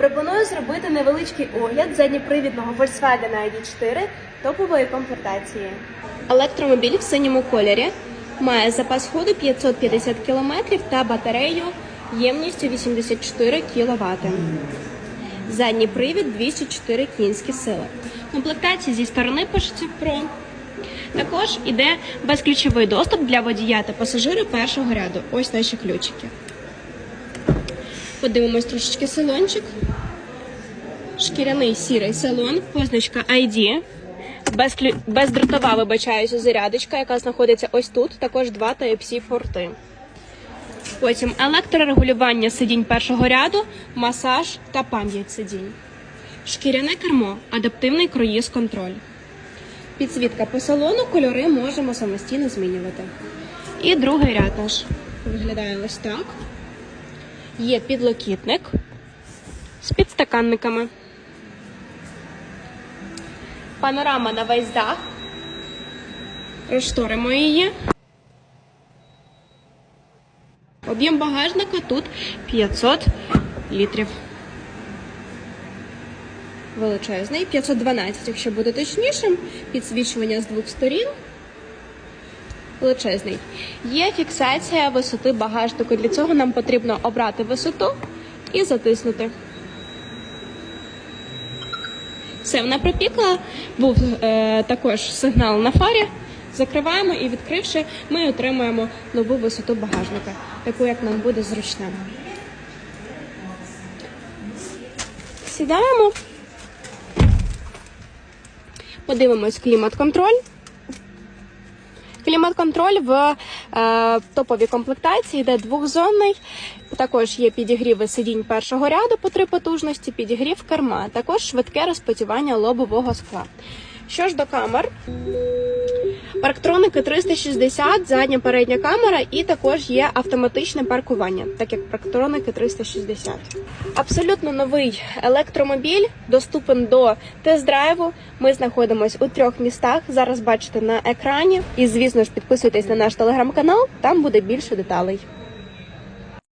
Пропоную зробити невеличкий огляд задньопривідного Volkswagen ID4 топової комплектації. Електромобіль в синьому кольорі має запас ходу 550 км та батарею ємністю 84 кВт. Задній привід 204 кінські сили. Комплектація зі сторони пишеться Pro. Також іде безключовий доступ для водія та пасажира першого ряду. Ось наші ключики. Подивимось трошечки салончик. Шкіряний сірий салон, позначка ID. Безклю... Бездротова, вибачаюся, зарядочка, яка знаходиться ось тут. Також два Type-C порти. Потім електрорегулювання сидінь першого ряду, масаж та пам'ять сидінь. Шкіряне кермо, адаптивний круїз контроль. Підсвітка по салону, кольори можемо самостійно змінювати. І другий ряд наш виглядає ось так. Є підлокітник з підстаканниками. Панорама на весь дах. Розшторимо її. Об'єм багажника тут 500 літрів. Величезний, 512, якщо буде точнішим. Підсвічування з двох сторін. Величезний. Є фіксація висоти багажнику. Для цього нам потрібно обрати висоту і затиснути. Все, вона пропікла. Був е, також сигнал на фарі. Закриваємо і відкривши, ми отримуємо нову висоту багажника, таку як нам буде зручна. Сідаємо. Подивимось клімат-контроль. Клімат-контроль в е, топовій комплектації йде двохзонний. Також є підігріви сидінь першого ряду по три потужності, підігрів керма, також швидке розпотівання лобового скла. Що ж до камер, парктроники 360, задня передня камера, і також є автоматичне паркування, так як парктроники 360. Абсолютно новий електромобіль, доступен до тест-драйву. Ми знаходимося у трьох містах. Зараз бачите на екрані. І, звісно ж, підписуйтесь на наш телеграм-канал, там буде більше деталей.